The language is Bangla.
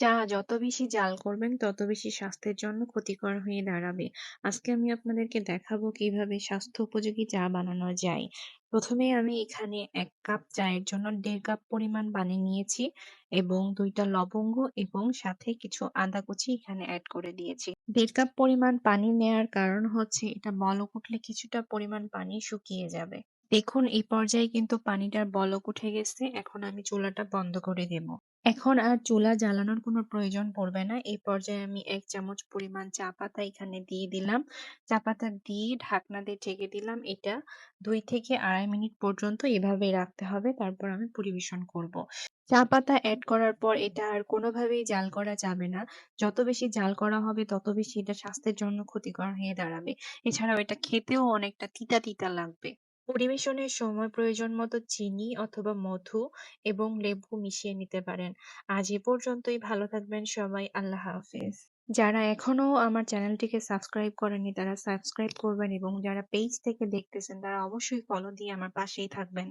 চা যত বেশি জাল করবেন, তত বেশি স্বাস্থ্যের জন্য ক্ষতিকর হয়ে দাঁড়াবে। আজকে আমি আপনাদেরকে দেখাবো কীভাবে স্বাস্থ্য উপযোগী চা বানানো যায়। প্রথমেই আমি এখানে এক কাপ চায়ের জন্য দেড় কাপ পরিমাণ পানি নিয়েছি এবং দুইটা লবঙ্গ এবং সাথে কিছু আদা কুচি এখানে অ্যাড করে দিয়েছি। দেড় কাপ পরিমাণ পানি নেয়ার কারণ হচ্ছে এটা বলক উঠলে কিছুটা পরিমাণ পানি শুকিয়ে যাবে। দেখুন এই পর্যায়ে কিন্তু পানিটার বলক উঠে গেছে। এখন আমি চুলাটা বন্ধ করে দেব। এখন আর চুলা জ্বালানোর কোনো প্রয়োজন পড়বে না। এই পর্যায়ে আমি এক চামচ পরিমাণ চা পাতা এখানে দিয়ে দিলাম। চা পাতা দিয়ে ঢাকনা দিয়ে ঢেকে দিলাম। এটা দুই থেকে ২.৫ মিনিট পর্যন্ত এভাবে রাখতে হবে। তারপর আমি পরিবেশন করব। চা পাতা এড করার পর এটা আর কোনোভাবেই জাল করা যাবে না। যত বেশি জাল করা হবে তত বেশি এটা স্বাস্থ্যের জন্য ক্ষতিকর হয়ে দাঁড়াবে। এছাড়াও এটা খেতেও অনেকটা তিতা, তিতা লাগবে। পরিবেশনের সময় প্রয়োজন মতো চিনি অথবা মধু এবং লেবু মিশিয়ে নিতে পারেন। আজ এ পর্যন্তই ভালো থাকবেন সবাই। আল্লাহ হাফেজ। যারা এখনও আমার চ্যানেলটিকে সাবস্ক্রাইব করেননি, তারা সাবস্ক্রাইব করবেন এবং যারা পেজ থেকে দেখতেছেন, তারা অবশ্যই ফলো দিয়ে আমার পাশেই থাকবেন।